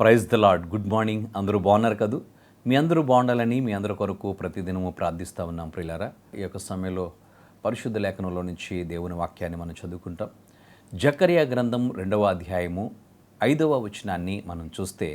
Praise the Lord good morning. అందరూ బాగున్నారు కదూ? మీ అందరూ బాగుండాలని మీ అందరి కొరకు ప్రతిదినము ప్రార్థిస్తూ ఉన్నాం ప్రియులారా. ఈ యొక్క సమయంలో పరిశుద్ధ లేఖనంలో నుంచి దేవుని వాక్యాన్ని మనం చదువుకుంటాం. జకరియా గ్రంథం రెండవ అధ్యాయము ఐదవ వచనాన్ని మనం చూస్తే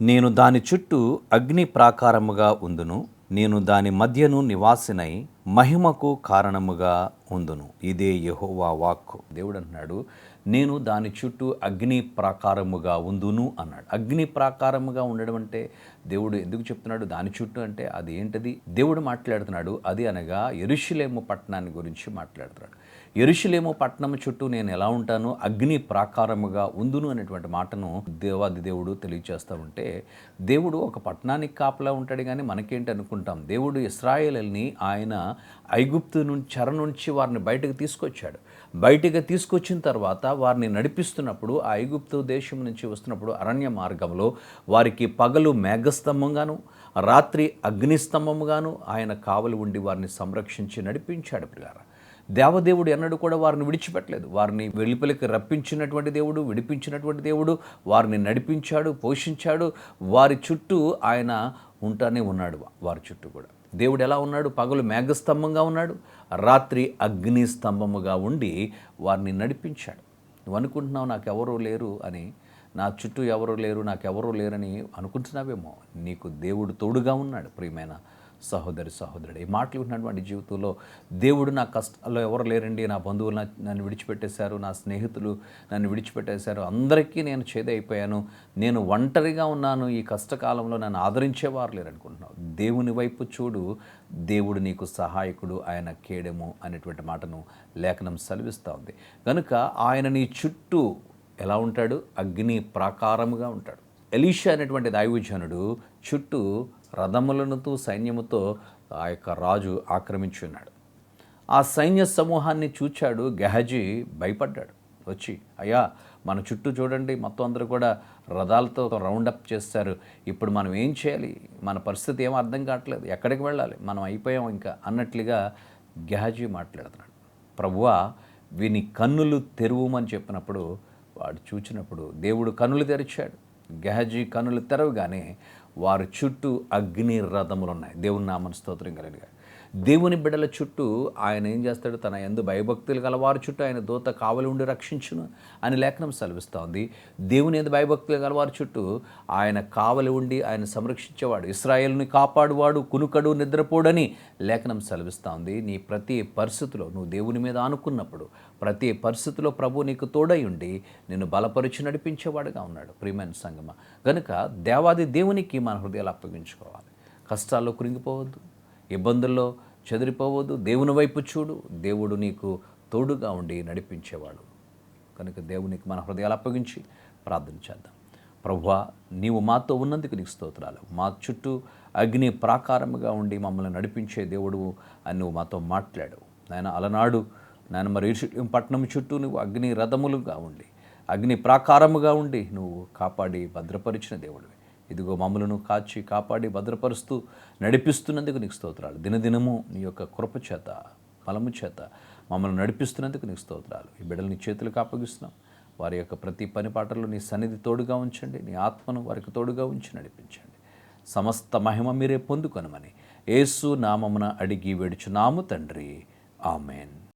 నేను దాని చుట్టూ అగ్ని ప్రాకారముగా ఉందును. నేను దాని మధ్యను నివాసినై మహిమకు కారణముగా ఉందును. ఇదే యెహోవా వాక్కు. దేవుడు అంటున్నాడు నేను దాని చుట్టూ అగ్ని ప్రాకారముగా ఉందును అన్నాడు. అగ్ని ప్రాకారముగా ఉండడం అంటే దేవుడు ఎందుకు చెప్తున్నాడు? దాని చుట్టూ అంటే అది ఏంటది? దేవుడు మాట్లాడుతున్నాడు అది అనగా ఎరుషులేము పట్టణాన్ని గురించి మాట్లాడుతున్నాడు. ఎరుషులేము పట్టణం చుట్టూ నేను ఎలా ఉంటాను? అగ్ని ప్రాకారముగా ఉందును అనేటువంటి మాటను దేవాది దేవుడు తెలియజేస్తూ ఉంటే దేవుడు ఒక పట్టణానికి కాపలా ఉంటాడు కానీ మనకేంటి అనుకుంటాం? దేవుడు ఇస్రాయేల్ని ఆయన ఐగుప్తు నుంచి చెర నుంచి వారిని బయటకు తీసుకొచ్చాడు. బయటకు తీసుకొచ్చిన తర్వాత వారిని నడిపిస్తున్నప్పుడు ఆ ఐగుప్తు దేశం నుంచి వస్తున్నప్పుడు అరణ్య మార్గంలో వారికి పగలు మేఘస్తంభంగాను రాత్రి అగ్నిస్తంభంగాను ఆయన కావలి ఉండి వారిని సంరక్షించి నడిపించాడు. పిల్లారా దేవదేవుడు ఎన్నడూ కూడా వారిని విడిచిపెట్టలేదు. వారిని వెలుపలికి రప్పించినటువంటి దేవుడు విడిపించినటువంటి దేవుడు వారిని నడిపించాడు పోషించాడు. వారి చుట్టూ ఆయన ఉంటానే ఉన్నాడు వారి చుట్టూ కూడా. దేవుడు ఎలా ఉన్నాడు? పగలు మేఘస్తంభంగా ఉన్నాడు. రాత్రి అగ్ని స్తంభముగా ఉండి వారిని నడిపించాడు. నువ్వు అనుకుంటున్నావు నాకెవరూ లేరు అని నా చుట్టూ ఎవరు లేరు నాకెవరూ లేరని అనుకుంటున్నావేమో? నీకు దేవుడు తోడుగా ఉన్నాడు ప్రియమైన సహోదరి సహోదరుడు. ఈ మాటలు ఉన్నటువంటి జీవితంలో దేవుడు నా కష్టాల్లో ఎవరు లేరండి. నా బంధువులు నన్ను విడిచిపెట్టేశారు. నా స్నేహితులు నన్ను విడిచిపెట్టేశారు. అందరికీ నేను చేదైపోయాను. నేను ఒంటరిగా ఉన్నాను. ఈ కష్టకాలంలో నన్ను ఆదరించేవారు లేరనుకుంటున్నావు. దేవుని వైపు చూడు. దేవుడు నీకు సహాయకుడు. ఆయన కేడెము అనేటువంటి మాటను లేఖనం సెలవిస్తూ ఉంది. కనుక ఆయన నీ చుట్టూ ఎలా ఉంటాడు? అగ్ని ప్రాకారముగా ఉంటాడు. ఎలీషా అనేటువంటి దాయుజనుడు చుట్టూ రథములనుతో సైన్యముతో ఆ యొక్క రాజు ఆక్రమించి ఉన్నాడు ఆ సైన్య సమూహాన్ని చూచాడు గెహజీ భయపడ్డాడు. వచ్చి అయ్యా మన చుట్టూ చూడండి మొత్తం అందరూ కూడా రథాలతో రౌండప్ చేస్తారు. ఇప్పుడు మనం ఏం చేయాలి? మన పరిస్థితి ఏం అర్థం కావట్లేదు. ఎక్కడికి వెళ్ళాలి? మనం అయిపోయాం ఇంకా. అన్నట్లుగా గెహజీ మాట్లాడుతున్నాడు. ప్రభువా వీని కన్నులు తెరువుమని చెప్పినప్పుడు వాడు చూచినప్పుడు దేవుడు కన్నులు తెరిచాడు. గెహజీ కనులు తెరవగానే వారి చుట్టూ అగ్ని రథములు ఉన్నాయి దేవుని నామన స్తోత్రం కలిగా దేవుని బిడ్డల చుట్టూ ఆయన ఏం చేస్తాడు? తన ఎందు భయభక్తులు గలవారి చుట్టూ ఆయన దూత కావలి ఉండి రక్షించును అని లేఖనం సెలవిస్తోంది. దేవుని ఎందు భయభక్తులు గలవారి చుట్టూ ఆయన కావలి ఉండి ఆయన సంరక్షించేవాడు ఇస్రాయేల్ని కాపాడువాడు కునుకడు నిద్రపోడని లేఖనం సెలవిస్తోంది. నీ ప్రతి పరిస్థితిలో నువ్వు దేవుని మీద ఆనుకున్నప్పుడు ప్రతి పరిస్థితిలో ప్రభు నీకు తోడై ఉండి నిన్ను బలపరిచి నడిపించేవాడుగా ఉన్నాడు. ప్రియమైన సంగమ గనుక దేవాది దేవునికి మన హృదయాలు అప్పగించుకోవాలి. కష్టాల్లో కురింగిపోవద్దు. ఇబ్బందుల్లో చెదిరిపోవద్దు. దేవుని వైపు చూడు. దేవుడు నీకు తోడుగా ఉండి నడిపించేవాడు. కనుక దేవునికి మన హృదయాలు అప్పగించి ప్రార్థన చేద్దాం. ప్రభువా నీవు మాతో ఉన్నందుకు నీకు స్తోత్రాలు. మా చుట్టూ అగ్ని ప్రాకారముగా ఉండి మమ్మల్ని నడిపించే దేవుడు అని నువ్వు మాతో మాట్లాడు నాయన అలనాడు నాయన మరి పట్టణం చుట్టూ నువ్వు అగ్ని రథములుగా ఉండి అగ్ని ప్రాకారముగా ఉండి నువ్వు కాపాడి భద్రపరిచిన దేవుడివి. ఇదిగో మమ్మలను కాచి కాపాడి భద్రపరుస్తూ నడిపిస్తున్నందుకు నీకు స్తోత్రాలు. దినదినము నీ యొక్క కృప చేత బలము చేత మమ్మల్ని నడిపిస్తున్నందుకు నీకు స్తోత్రాలు. ఈ బిడ్డలు నీ చేతులకు అప్పగిస్తున్నాం. వారి యొక్క ప్రతి పని పాటల్లో నీ సన్నిధి తోడుగా ఉంచండి. నీ ఆత్మను వారికి తోడుగా ఉంచి నడిపించండి. సమస్త మహిమ మీరే పొందుకొనమని ఏసు నామమున అడిగి వేడుచున్నాము తండ్రి. ఆమెన్.